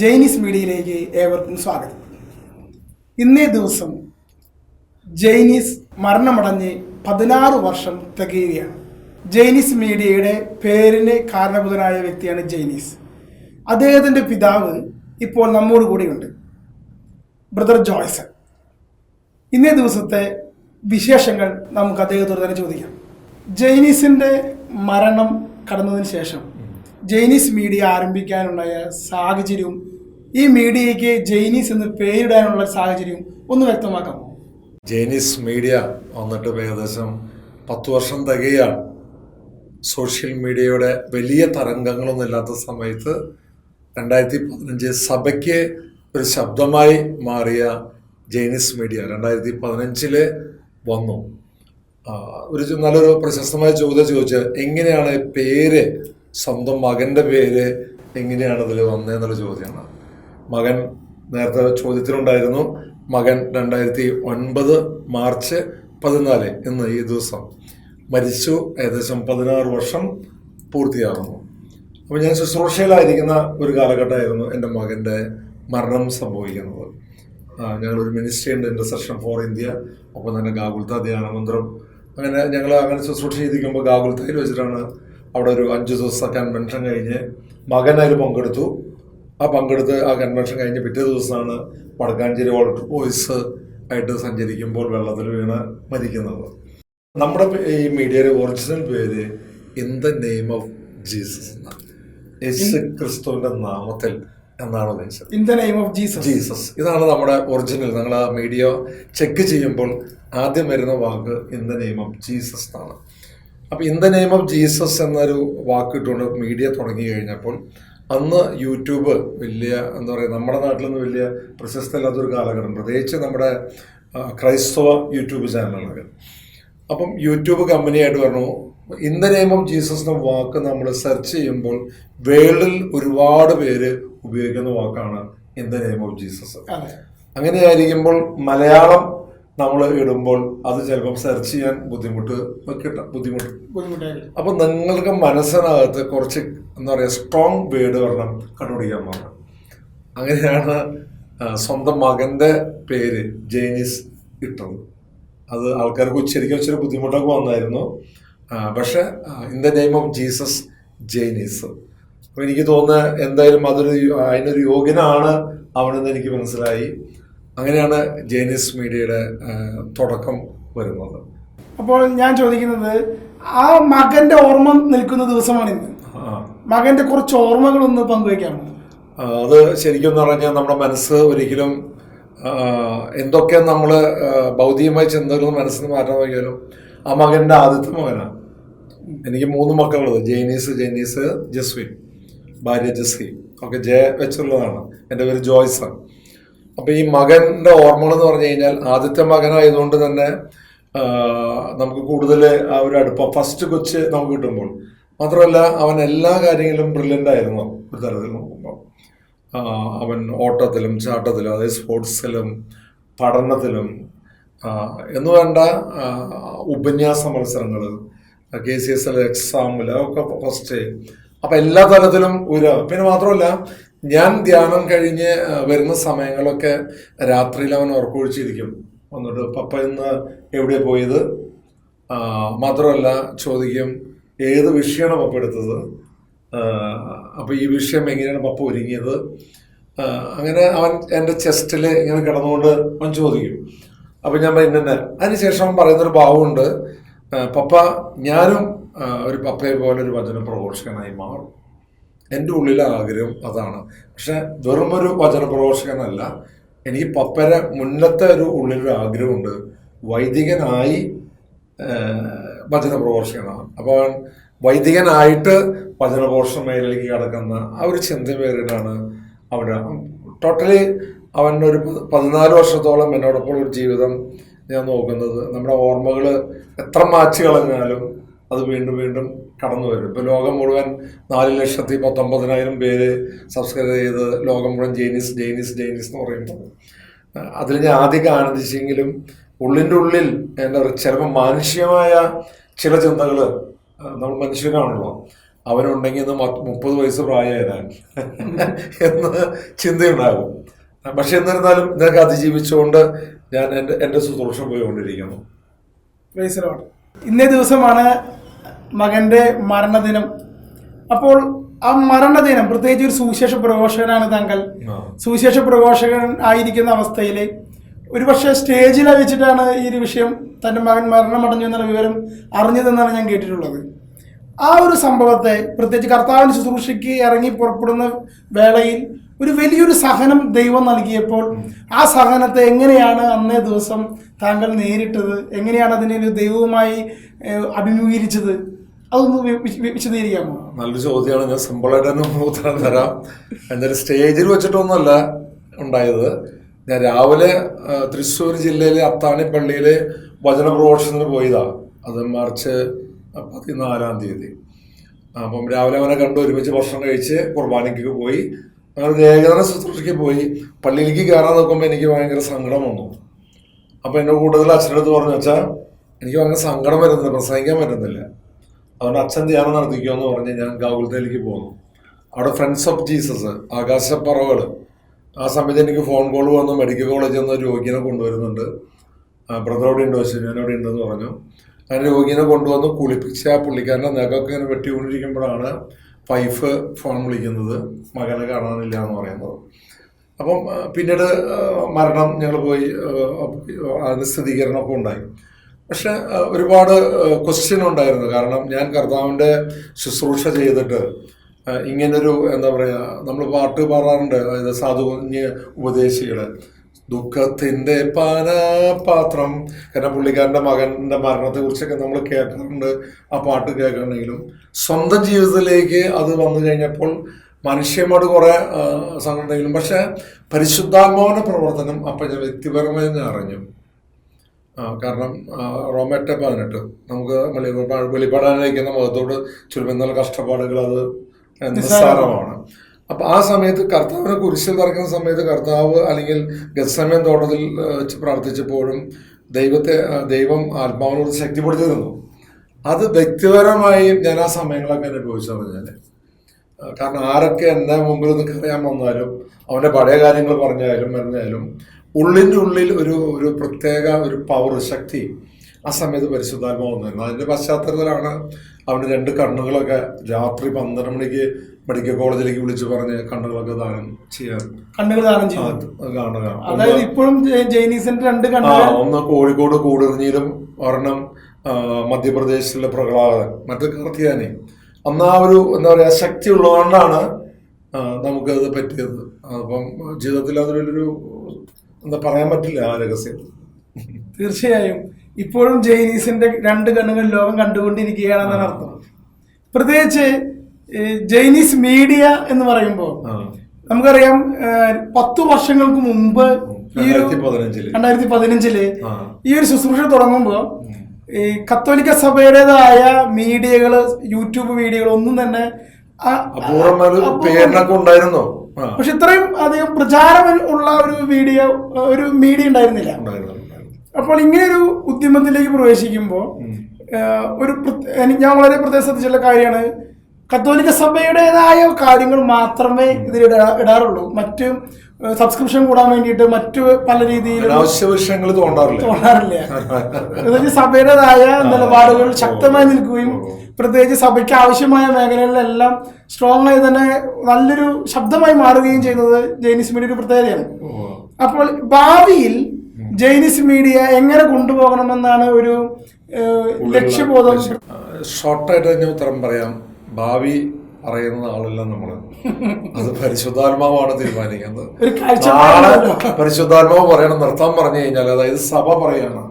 ജൈനിസ് മീഡിയയിലേക്ക് ഏവർക്കും സ്വാഗതം. ഇന്നേ ദിവസം ജൈനീസ് മരണമടഞ്ഞ് പതിനാറ് വർഷം തികയുകയാണ്. ജൈനീസ് മീഡിയയുടെ പേരിന് കാരണഭൂതനായ വ്യക്തിയാണ് ജൈനീസ്. അദ്ദേഹത്തിന്റെ പിതാവ് ഇപ്പോൾ നമ്മോട് കൂടിയുണ്ട്. ബ്രദർ ജോയ്സൺ. ഇന്നേ ദിവസത്തെ വിശേഷങ്ങൾ നമുക്ക് അദ്ദേഹത്തോട് തന്നെ ചോദിക്കാം. ജൈനീസിന്റെ മരണം കടന്നതിന് ശേഷം ജൈനീസ് മീഡിയ ആരംഭിക്കാനുണ്ടായ സാഹചര്യവും ഈ മീഡിയയ്ക്ക് ജൈനീസ് എന്ന് പേരിടാനുള്ള സാഹചര്യം ഒന്ന് വ്യക്തമാക്കാമോ ജൈനീസ് മീഡിയ വന്നിട്ട് ഏകദേശം പത്ത് വർഷം തികയാണ്. സോഷ്യൽ മീഡിയയുടെ വലിയ തരംഗങ്ങളൊന്നും ഇല്ലാത്ത സമയത്ത് രണ്ടായിരത്തി പതിനഞ്ച് സഭയ്ക്ക് ഒരു ശബ്ദമായി മാറിയ ജൈനീസ് മീഡിയ രണ്ടായിരത്തി പതിനഞ്ചിൽ വന്നു. ഒരു നല്ലൊരു പ്രശസ്തമായ ചോദ്യം ചോദിച്ചത് എങ്ങനെയാണ് പേര് സ്വന്തം മകന്റെ പേര് എങ്ങനെയാണ് ഇതിൽ വന്നതെന്നുള്ള ചോദ്യമാണ്. മകൻ നേരത്തെ ചോദ്യത്തിലുണ്ടായിരുന്നു. മകൻ രണ്ടായിരത്തി ഒൻപത് മാർച്ച് പതിനാല് ഇന്ന് ഈ ദിവസം മരിച്ചു. ഏകദേശം പതിനാറ് വർഷം പൂർത്തിയാകുന്നു. അപ്പോൾ ഞാൻ ശുശ്രൂഷയിലായിരിക്കുന്ന ഒരു കാലഘട്ടമായിരുന്നു എന്റെ മകന്റെ മരണം സംഭവിക്കുന്നത്. ഞങ്ങളൊരു മിനിസ്ട്രി ഉണ്ട് ഇന്റർസെഷൻ ഫോർ ഇന്ത്യ ഒപ്പം തന്നെ ഗാകുൽത്ത ധ്യാനമന്ത്രം അങ്ങനെ ഞങ്ങൾ അങ്ങനെ ശുശ്രൂഷ ചെയ്തിരിക്കുമ്പോൾ ഗാകുൽത്തയിൽ വെച്ചിട്ടാണ് അവിടെ ഒരു അഞ്ച് ദിവസത്തെ കൺവെൻഷൻ കഴിഞ്ഞ് മകൻ പങ്കെടുത്തു. ആ പങ്കെടുത്ത് ആ കൺവെൻഷൻ കഴിഞ്ഞ പിറ്റേ ദിവസമാണ് വടക്കാഞ്ചേരി വോൾട്ടർ ബോയ്സ് ആയിട്ട് സഞ്ചരിക്കുമ്പോൾ വെള്ളത്തിൽ വീണ് മരിക്കുന്നത്. നമ്മുടെ ഈ മീഡിയയുടെ ഒറിജിനൽ പേര് in the name of Jesus എന്നാണ്. യേശു ക്രിസ്തുവിന്റെ നാമത്തിൽ എന്നാണ് ഉദ്ദേശിച്ചത്. In the name of Jesus Jesus ഇതാണ് നമ്മുടെ ഒറിജിനൽ. നിങ്ങൾ ആ മീഡിയ ചെക്ക് ചെയ്യുമ്പോൾ ആദ്യം വരുന്ന വാക്ക് in the name of Jesus എന്നാണ്. അപ്പൊ in the name of Jesus എന്നൊരു വാക്ക് ഇട്ടുകൊണ്ട് മീഡിയ തുടങ്ങി കഴിഞ്ഞപ്പോൾ അന്ന് യൂട്യൂബ് വലിയ എന്താ പറയുക നമ്മുടെ നാട്ടിൽ നിന്ന് വലിയ പ്രശസ്തമല്ലാത്തൊരു കാലഘട്ടം. പ്രത്യേകിച്ച് നമ്മുടെ ക്രൈസ്തവ യൂട്യൂബ് ചാനലുകളൊക്കെ. അപ്പം യൂട്യൂബ് കമ്പനിയായിട്ട് പറഞ്ഞു in the name of Jesus എന്ന വാക്ക് നമ്മൾ സെർച്ച് ചെയ്യുമ്പോൾ വേൾഡിൽ ഒരുപാട് പേര് ഉപയോഗിക്കുന്ന വാക്കാണ് in the name of Jesus അങ്ങനെയായിരിക്കുമ്പോൾ Malayalam നമ്മൾ ഇടുമ്പോൾ അത് ചിലപ്പോൾ സെർച്ച് ചെയ്യാൻ ബുദ്ധിമുട്ട് കിട്ട ബുദ്ധിമുട്ട്. അപ്പൊ നിങ്ങൾക്ക് മനസ്സിനകത്ത് കുറച്ച് എന്താ പറയുക സ്ട്രോങ് വേർഡ് വരണം കണ്ടുപിടിക്കാൻ പറഞ്ഞു അങ്ങനെയാണ് സ്വന്തം മകന്റെ പേര് ജെയിനിസ് ഇട്ടത്. അത് ആൾക്കാർക്ക് ഉച്ചരിക്കാൻ ഇച്ചിരി ബുദ്ധിമുട്ടൊക്കെ വന്നായിരുന്നു. പക്ഷെ in the name of Jesus ജെയിനിസ് അപ്പോൾ എനിക്ക് തോന്നുന്നത് എന്തായാലും അതൊരു അതിനൊരു യോഗ്യനാണ് അവനെന്ന് എനിക്ക് മനസ്സിലായി. അങ്ങനെയാണ് ജേനിസ് മീഡിയയുടെ തുടക്കം വരുന്നത്. അപ്പോൾ ഞാൻ ചോദിക്കുന്നത് ആ മകന്റെ ഓർമ്മ നിൽക്കുന്ന ദിവസമാണ് ഇന്ന്. മകന്റെ കുറച്ച് ഓർമ്മകൾ ഒന്ന് പങ്കുവയ്ക്കാമോ അത് ശരിക്കും എന്ന് പറഞ്ഞാൽ നമ്മുടെ മനസ്സ് ഒരിക്കലും എന്തൊക്കെ നമ്മൾ ഭൗതികമായി ചിന്തകൾ മനസ്സിൽ നിന്ന് മാറ്റാൻ നോക്കിയാലും ആ മകന്റെ ആദ്യത്തെ മകനാണ്. എനിക്ക് മൂന്ന് മക്കളുള്ളത് ജെയ്നീസ് ജെയ്നീസ് ജസ്വിൻ ഭാര്യ ജസ്വി. ഒക്കെ ജയ വെച്ചുള്ളതാണ്. എന്റെ പേര് ജോയ്സാണ്. അപ്പോൾ ഈ മകന്റെ ഓർമ്മകൾ എന്ന് പറഞ്ഞു കഴിഞ്ഞാൽ ആദ്യത്തെ മകനായതുകൊണ്ട് തന്നെ നമുക്ക് കൂടുതൽ ആ ഒരു അടുപ്പം ഫസ്റ്റ് കൊച്ച് നമുക്ക് കിട്ടുമ്പോൾ. മാത്രമല്ല അവൻ എല്ലാ കാര്യങ്ങളിലും ബ്രില്യന്റ് ആയിരുന്നു ഒരു തരത്തിൽ നോക്കുമ്പോൾ. അവൻ ഓട്ടത്തിലും ചാട്ടത്തിലും അതായത് സ്പോർട്സിലും പഠനത്തിലും എന്ന് വേണ്ട ഉപന്യാസ മത്സരങ്ങൾ കെ സി എസ് എൽ എക്സാമിൽ അതൊക്കെ ഫസ്റ്റ് അപ്പം എല്ലാ തരത്തിലും ഒരു പിന്നെ മാത്രമല്ല ഞാൻ ധ്യാനം കഴിഞ്ഞ് വരുന്ന സമയങ്ങളൊക്കെ രാത്രിയിൽ അവൻ ഉറക്കൊഴിച്ചിരിക്കും വന്നിട്ട് പപ്പ ഇന്ന് എവിടെ പോയത്? മാത്രമല്ല ചോദിക്കും. ഏത് വിഷയമാണ് പപ്പ എടുത്തത്? അപ്പോൾ ഈ വിഷയം എങ്ങനെയാണ് പപ്പ ഒരുങ്ങിയത്? അങ്ങനെ അവൻ എന്റെ ചെസ്റ്റിൽ ഇങ്ങനെ കിടന്നുകൊണ്ട് അവൻ ചോദിക്കും. അപ്പം ഞാൻ പറയും തന്നെ അതിനുശേഷം അവൻ പറയുന്നൊരു ഭാവമുണ്ട്. പപ്പ ഞാനും ഒരു പപ്പയെ പോലെ ഒരു വചന പ്രഘോഷകനായി മാറും. എന്റെ ഉള്ളിലെ ആഗ്രഹം അതാണ്. പക്ഷെ വെറും ഒരു വചന പ്രഘോഷകനല്ല എനിക്ക് പപ്പര മുന്നത്തെ ഒരു ഉള്ളിലൊരു ആഗ്രഹമുണ്ട്. വൈദികനായി വചന പ്രഘോഷകനാണ് അപ്പോൾ വൈദികനായിട്ട് വചന പ്രഘോഷണ മേഖലയിലേക്ക് കടക്കുന്ന ആ ഒരു ചിന്ത പേരിലാണ് അവിടെ ടോട്ടലി അവൻ ഒരു പതിനാല് വർഷത്തോളം എന്നോടൊപ്പം ഒരു ജീവിതം ഞാൻ നോക്കുന്നത്. നമ്മുടെ ഓർമ്മകൾ എത്ര മാച്ച് കളഞ്ഞാലും അത് വീണ്ടും വീണ്ടും കടന്നു വരും. ഇപ്പോൾ ലോകം മുഴുവൻ നാല് ലക്ഷത്തി പത്തൊമ്പതിനായിരം പേര് സബ്സ്ക്രൈബ് ചെയ്ത് ലോകം മുഴുവൻ ജെയിനിസ് ജെയിനിസ് ജെയിനിസ് എന്ന് പറയുമ്പോൾ അതിൽ ഞാൻ ആദ്യം ആനന്ദിച്ചെങ്കിലും ഉള്ളിന്റെ ഉള്ളിൽ എന്താ പറയുക ചിലപ്പോൾ മാനുഷികമായ ചില ചിന്തകൾ നമ്മൾ മനുഷ്യനാണല്ലോ അവനുണ്ടെങ്കിൽ ഇന്ന് മുപ്പത് വയസ്സ് പ്രായമായതാ എന്ന് ചിന്തയുണ്ടാകും. പക്ഷെ എന്നിരുന്നാലും ഇതൊക്കെ അതിജീവിച്ചുകൊണ്ട് ഞാൻ എന്റെ എന്റെ ശുശ്രൂഷ പോയിക്കൊണ്ടിരിക്കുന്നു. ഇന്നേ ദിവസമാണ് മകന്റെ മരണദിനം. അപ്പോൾ ആ മരണദിനം പ്രത്യേകിച്ച് ഒരു സുവിശേഷ പ്രഘോഷകനാണ് താങ്കൾ. സുവിശേഷ പ്രഘോഷകൻ ആയിരിക്കുന്ന അവസ്ഥയിൽ ഒരുപക്ഷെ സ്റ്റേജിൽ വെച്ചിട്ടാണ് ഈ ഒരു വിഷയം തന്റെ മകൻ മരണമടഞ്ഞു എന്നുള്ള വിവരം അറിഞ്ഞതെന്നാണ് ഞാൻ കേട്ടിട്ടുള്ളത്. ആ ഒരു സംഭവത്തെ പ്രത്യേകിച്ച് കർത്താവിന് ശുശ്രൂഷയ്ക്ക് ഇറങ്ങി പുറപ്പെടുന്ന വേളയിൽ ഒരു വലിയൊരു സഹനം ദൈവം നൽകിയപ്പോൾ ആ സഹനത്തെ എങ്ങനെയാണ് അന്നേ ദിവസം താങ്കൾ നേരിട്ടത്? എങ്ങനെയാണ് അതിനെ ഒരു ദൈവവുമായി അഭിമുഖീകരിച്ചത്? അതൊന്ന് വിശദീകരിക്കാമോ? നല്ലൊരു ചോദ്യമാണ്. ഞാൻ സിമ്പിളായിട്ട് തന്നെ ഉത്തരം തരാം. എന്തായാലും സ്റ്റേജിൽ വെച്ചിട്ടൊന്നുമല്ല ഉണ്ടായത്. ഞാൻ രാവിലെ തൃശ്ശൂർ ജില്ലയിലെ അത്താണിപ്പള്ളിയിലെ വചന പ്രഘോഷത്തിന് പോയതാ. അത് മാർച്ച് പതിനാലാം തീയതി. അപ്പം രാവിലെ അവനെ കണ്ട് ഒരുമിച്ച് ഭക്ഷണം കഴിച്ച് കുർബാനയ്ക്ക് പോയി. അങ്ങനെ ഏകദിന ശുശ്രൂഷയ്ക്ക് പോയി പള്ളിയിലേക്ക് കയറാൻ നോക്കുമ്പോൾ എനിക്ക് ഭയങ്കര സങ്കടം വന്നു. അപ്പോൾ എന്റെ കൂടുതൽ അച്ഛനടുത്ത് പറഞ്ഞു വെച്ചാൽ എനിക്ക് ഭയങ്കര സങ്കടം വരുന്നില്ല പ്രസംഗിക്കാൻ പറ്റുന്നില്ല. അതുകൊണ്ട് അച്ഛൻ ധ്യാനം നടത്തിക്കുക എന്ന് പറഞ്ഞ് ഞാൻ ഗൗകുലത്തിലേക്ക് പോന്നു. അവിടെ ഫ്രണ്ട്സ് ഓഫ് ജീസസ് ആകാശപ്പറവുകൾ ആ സമയത്ത് എനിക്ക് ഫോൺ കോൾ വന്നു മെഡിക്കൽ കോളേജിൽ നിന്ന് രോഗിനെ കൊണ്ടുവരുന്നുണ്ട്. ബ്രദർ അവിടെ ഉണ്ട് ഞാൻ അവിടെ ഉണ്ടെന്ന് പറഞ്ഞു. അങ്ങനെ രോഗിനെ കൊണ്ടുവന്ന് കുളിപ്പിച്ച് ആ പുള്ളിക്കാരന്റെ നഖമൊക്കെ ഇങ്ങനെ വെട്ടിക്കൊണ്ടിരിക്കുമ്പോഴാണ് വൈഫ് ഫോൺ വിളിക്കുന്നത് മകനെ കാണാനില്ല എന്ന് പറയുന്നത്. അപ്പം പിന്നീട് മരണം ഞങ്ങൾ പോയി അതിന് സ്ഥിരീകരണമൊക്കെ ഉണ്ടായി. പക്ഷെ ഒരുപാട് ക്വസ്റ്റ്യൻ ഉണ്ടായിരുന്നു. കാരണം ഞാൻ കർത്താവിന്റെ ശുശ്രൂഷ ചെയ്തിട്ട് ഇങ്ങനൊരു എന്താ പറയുക നമ്മൾ പാട്ട് പാടാറുണ്ട്. അതായത് സാധുകുഞ്ഞ് ഉപദേശികൾ. ദുഃഖത്തിന്റെ പാനപാത്രം. കാരണം പുള്ളിക്കാരന്റെ മകന്റെ മരണത്തെ കുറിച്ചൊക്കെ നമ്മൾ കേൾക്കാറുണ്ട് ആ പാട്ട് കേൾക്കണമെങ്കിലും. സ്വന്തം ജീവിതത്തിലേക്ക് അത് വന്നു കഴിഞ്ഞപ്പോൾ മനുഷ്യനോട് കുറെ സംഘടനയിലും പക്ഷെ പരിശുദ്ധാത്മാവിന്റെ പ്രവർത്തനം അപ്പം ഞാൻ വ്യക്തിപരമായി ഞാൻ അറിഞ്ഞു. കാരണം റോമറ്റ പതിനെട്ട്. നമുക്ക് വെളിപ്പാ- വെളിപ്പെടാനിരിക്കുന്ന മുഖത്തോട് ചുരുമെന്നാൽ കഷ്ടപ്പാടുകൾ അത് നിസ്സാരമാണ്. അപ്പൊ ആ സമയത്ത് കർത്താവിനെ കുരിശിൽ തറക്കുന്ന സമയത്ത് കർത്താവ് അല്ലെങ്കിൽ ഗത്സമയം തോട്ടത്തിൽ പ്രാർത്ഥിച്ചപ്പോഴും ദൈവത്തെ ദൈവം ആത്മാവിനോട് ശക്തിപ്പെടുത്തി തന്നു അത് വ്യക്തിപരമായി ഞാൻ ആ സമയങ്ങളൊക്കെ അനുഭവിച്ചു ഞാൻ കാരണം ആരൊക്കെ എന്താ മുമ്പിൽ നിന്ന് കറിയാൻ വന്നാലും അവന്റെ പഴയ കാര്യങ്ങൾ പറഞ്ഞാലും പറഞ്ഞാലും ഉള്ളിന്റെ ഉള്ളിൽ ഒരു ഒരു പ്രത്യേക ഒരു പവർ ശക്തി ആ സമയത്ത് പരിശുദ്ധാത്മാവ് വന്നിരുന്നു അതിന്റെ പശ്ചാത്തലത്തിലാണ് അവന്റെ രണ്ട് കണ്ണുകളൊക്കെ രാത്രി പന്ത്രണ്ട് മണിക്ക് മെഡിക്കൽ കോളേജിലേക്ക് വിളിച്ച് പറഞ്ഞ് കണ്ണുകളൊക്കെ ദാനം ചെയ്യാൻ കണ്ണുകൾ ദാനം ആ, ചെയ്തു അതായത് ഇപ്പോഴും ജൈനീസിന്റെ രണ്ട് കണ്ണുകൾ. ഒന്ന് കോഴിക്കോട് കൂടുതലും ഒരെണ്ണം മധ്യപ്രദേശിലെ പ്രഹ്ലാദൻ മറ്റു കാർത്തിയാനി. അന്ന് ആ ഒരു എന്താ പറയുക ശക്തി ഉള്ളതുകൊണ്ടാണ് നമുക്കത് പറ്റിയത്. അപ്പം ജീവിതത്തിൽ അതൊരു വലിയൊരു എന്താ പറയാൻ പറ്റില്ല ആ രഹസ്യം. തീർച്ചയായും. ഇപ്പോഴും ജൈനീസിന്റെ രണ്ട് കണ്ണുകൾ ലോകം കണ്ടുകൊണ്ടിരിക്കുകയാണെന്നാണ് അർത്ഥം. പ്രത്യേകിച്ച് ജൈനീസ് മീഡിയ എന്ന് പറയുമ്പോൾ നമുക്കറിയാം പത്തു വർഷങ്ങൾക്ക് മുമ്പ് ഈ ഒരു രണ്ടായിരത്തി പതിനഞ്ചിൽ ഈ ഒരു ശുശ്രൂഷ തുടങ്ങുമ്പോൾ ഈ കത്തോലിക്ക സഭയുടേതായ മീഡിയകൾ യൂട്യൂബ് വീഡിയോകൾ ഒന്നും തന്നെ ഉണ്ടായിരുന്നോ. പക്ഷെ ഇത്രയും അധികം പ്രചാരം ഉള്ള ഒരു വീഡിയോ ഒരു മീഡിയ ഉണ്ടായിരുന്നില്ല. ഉണ്ടായിരുന്നു ഉണ്ടായിരുന്നു. അപ്പോൾ ഇങ്ങനെയൊരു ഉദ്യമത്തിലേക്ക് പ്രവേശിക്കുമ്പോൾ ഒരു ഞാൻ വളരെ പ്രത്യേകം ശ്രദ്ധിച്ചുള്ള കാര്യമാണ് കത്തോലിക്ക സഭയുടേതായ കാര്യങ്ങൾ മാത്രമേ ഇതിൽ ഇടാറുള്ളൂ. മറ്റ് സബ്സ്ക്രിപ്ഷൻ കൂടാൻ വേണ്ടിയിട്ട് മറ്റു പല രീതിയിലും വിഷയങ്ങൾ തോന്നാറില്ല. എന്നുവെച്ചാൽ സഭയുടേതായ നിലപാടുകൾ ശക്തമായി നിൽക്കുകയും പ്രത്യേകിച്ച് സഭയ്ക്ക് ആവശ്യമായ മേഖലകളിലെല്ലാം സ്ട്രോങ് ആയി തന്നെ നല്ലൊരു ശബ്ദമായി മാറുകയും ചെയ്യുന്നത് ജൈനിസ് മീഡിയ ഒരു പ്രത്യേകതയാണ്. അപ്പോൾ ഭാവിയിൽ ജൈനിസ് മീഡിയ എങ്ങനെ കൊണ്ടുപോകണമെന്നാണ് ഒരു ലക്ഷ്യബോധം ഷോർട്ടായിട്ട് തന്നെ ഉത്തരം പറയാം. ഭാവി അറിയുന്ന ആളല്ല നമ്മൾ. അത് പരിശുദ്ധാത്മാവാണ് തീരുമാനിക്കുന്നത്. നാളെ പരിശുദ്ധാത്മാവ് പറയണം നിർത്താൻ പറഞ്ഞു കഴിഞ്ഞാൽ അതായത് സഭ പറയാണ്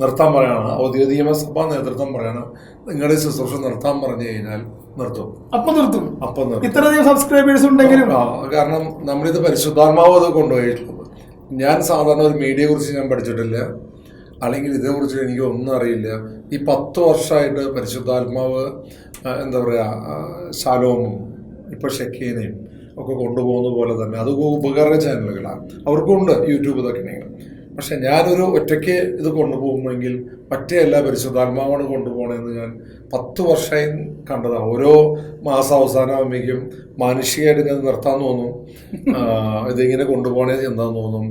നിർത്താൻ പറയാണ് ഔദ്യോഗിക സഭ നേതൃത്വം പറയണം നിങ്ങളുടെ ശുശ്രൂഷ നിർത്താൻ പറഞ്ഞു കഴിഞ്ഞാൽ നിർത്തും. അപ്പൊ നിർത്തും. അപ്പൊ നിർത്തും. ഇത്രയധികം സബ്സ്ക്രൈബേഴ്സ് ഉണ്ടെങ്കിലും. കാരണം നമ്മളിത് പരിശുദ്ധാത്മാവ് അത് കൊണ്ടുപോയിട്ടുള്ളത്. ഞാൻ സാധാരണ ഒരു മീഡിയയെ കുറിച്ച് ഞാൻ പഠിച്ചിട്ടില്ല. അല്ലെങ്കിൽ ഇതേക്കുറിച്ച് എനിക്ക് ഒന്നും അറിയില്ല. ഈ പത്ത് വർഷമായിട്ട് പരിശുദ്ധാത്മാവ് എന്താ പറയുക ശാലോമും ഇപ്പോൾ ഷെക്കീനയും ഒക്കെ കൊണ്ടുപോകുന്ന പോലെ തന്നെ അത് ഉപകരണ ചാനലുകളാണ്. അവർക്കുണ്ട് യൂട്യൂബ് ഇതൊക്കെ പക്ഷെ ഞാനൊരു ഒറ്റയ്ക്ക് ഇത് കൊണ്ടുപോകുമെങ്കിൽ മറ്റേ എല്ലാ പരിശുദ്ധാത്മാവാണ് കൊണ്ടുപോകണമെന്ന് ഞാൻ പത്ത് വർഷമായി കണ്ടതാണ് ഓരോ മാസം അവസാനമാകുമ്പോഴേക്കും മാനുഷികമായിട്ട് ഞാൻ നിർത്താൻ തോന്നും. ഇതിങ്ങനെ കൊണ്ടുപോകണേ എന്താന്ന് തോന്നും.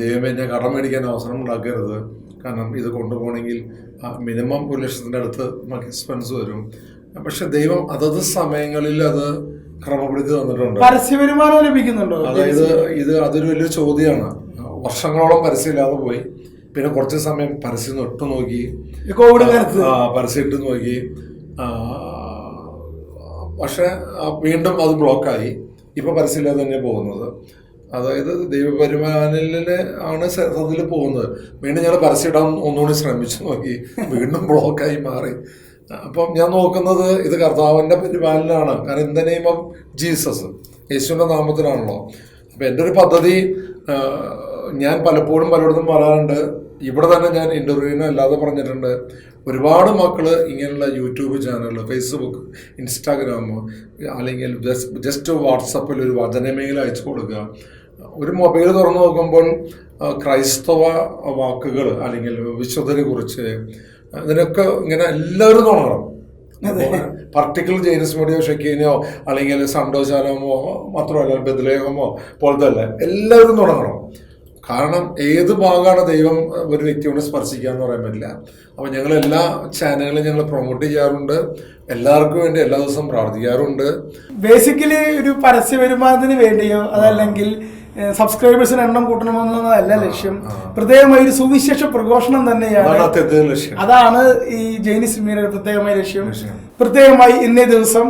ദൈവമേ ഞാൻ കടം മേടിക്കാൻ അവസരം ഉണ്ടാക്കരുത്. കാരണം ഇത് കൊണ്ടുപോകണമെങ്കിൽ മിനിമം ഒരു ലക്ഷത്തിന്റെ അടുത്ത് നമുക്ക് എക്സ്പെൻസ് വരും. പക്ഷെ ദൈവം അതത് സമയങ്ങളിൽ അത് ക്രമപ്പെടുത്തി തന്നിട്ടുണ്ട്. പരസ്യ വരുമാനം ലഭിക്കുന്നുണ്ടോ? അതായത് ഇത് അതൊരു വലിയ ചോദ്യമാണ്. വർഷങ്ങളോളം പരസ്യമില്ലാതെ പോയി. പിന്നെ കുറച്ച് സമയം പരസ്യം ഇട്ടു നോക്കി. കോവിഡ് കാലത്ത്. പരസ്യം ഇട്ട് നോക്കി. പക്ഷെ വീണ്ടും അത് ബ്ലോക്കായി. ഇപ്പൊ പരസ്യമില്ലാതെ തന്നെ പോകുന്നത്. അതായത് ദൈവപരിമാനിലെ ആണ് അതിൽ പോകുന്നത്. വീണ്ടും ഞങ്ങൾ പരസ്യം ഇടാൻ ഒന്നുകൂടി ശ്രമിച്ചു നോക്കി. വീണ്ടും ബ്ലോക്കായി മാറി. അപ്പം ഞാൻ നോക്കുന്നത് ഇത് കർത്താവിന്റെ പരിപാലനാണ് കാരണം in the name of Jesus യേശുവിന്റെ നാമത്തിലാണല്ലോ. അപ്പം എന്റെ ഒരു പദ്ധതി ഞാൻ പലപ്പോഴും പലയിടത്തും പറയാറുണ്ട്. ഇവിടെ തന്നെ ഞാൻ ഇന്റർവ്യൂവിനും അല്ലാതെ പറഞ്ഞിട്ടുണ്ട്. ഒരുപാട് മക്കൾ ഇങ്ങനെയുള്ള യൂട്യൂബ് ചാനൽ ഫേസ്ബുക്ക് ഇൻസ്റ്റാഗ്രാം അല്ലെങ്കിൽ ജസ്റ്റ് വാട്സപ്പിൽ ഒരു വചനമെയിൽ അയച്ചു കൊടുക്കുക. ഒരു മൊബൈൽ തുറന്നു നോക്കുമ്പോൾ ക്രൈസ്തവ വാക്കുകൾ അല്ലെങ്കിൽ വിശുദ്ധരെ കുറിച്ച് ഇതിനൊക്കെ ഇങ്ങനെ എല്ലാവരും തോന്നണം പർട്ടിക്കുലർ ജെയിനിസ് മോഡിയോ ഷക്കീനോ അല്ലെങ്കിൽ സണ്ടോശാലമോ മാത്രമല്ല ബദലേഹമോ പോലത്തെ അല്ല എല്ലാവരും തുടങ്ങണം. കാരണം ഏത് ഭാഗമാണ് ദൈവം ഒരു വ്യക്തിയോട് സ്പർശിക്കുക എന്ന് പറയാൻ പറ്റില്ല. അപ്പോൾ ഞങ്ങൾ എല്ലാ ചാനലുകളും ഞങ്ങൾ പ്രൊമോട്ട് ചെയ്യാറുണ്ട്. എല്ലാവർക്കും വേണ്ടി എല്ലാ ദിവസവും പ്രാർത്ഥിക്കാറുണ്ട്. ബേസിക്കലി ഒരു പരസ്യ വരുമാനത്തിന് വേണ്ടിയോ അതല്ലെങ്കിൽ സബ്സ്ക്രൈബേഴ്സിന് എണ്ണം കൂട്ടണമെന്നതല്ല ലക്ഷ്യം. പ്രത്യേകമായി ഒരു സുവിശേഷ പ്രഘോഷണം തന്നെയാണ്. അതാണ് ഈ ജൈനി മീനയുടെ പ്രത്യേകമായ ലക്ഷ്യം. പ്രത്യേകമായി ഇന്നേ ദിവസം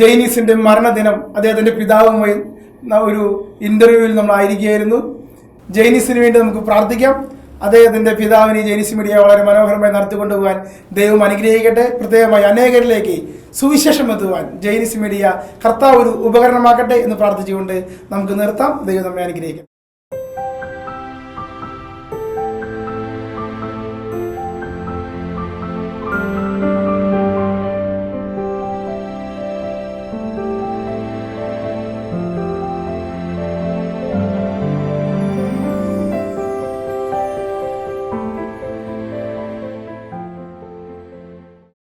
ജൈനീസിന്റെ മരണദിനം അദ്ദേഹത്തിന്റെ പിതാവുമായി ഒരു ഇന്റർവ്യൂവിൽ നമ്മൾ ആയിരിക്കുകയായിരുന്നു ജൈനീസിന് വേണ്ടി നമുക്ക് പ്രാർത്ഥിക്കാം. അദ്ദേഹത്തിന്റെ പിതാവിന് ജൈനീസ് മീഡിയ വളരെ മനോഹരമായി നടത്തിക്കൊണ്ടുപോകാൻ ദൈവം അനുഗ്രഹിക്കട്ടെ. പ്രത്യേകമായി അനേകരിലേക്ക് സുവിശേഷം എത്തുവാൻ ജൈനീസ് മീഡിയ കർത്താവ് ഒരു ഉപകരണമാക്കട്ടെ എന്ന് പ്രാർത്ഥിച്ചുകൊണ്ട് നമുക്ക് നിർത്താം. ദൈവം നമ്മെ അനുഗ്രഹിക്കട്ടെ.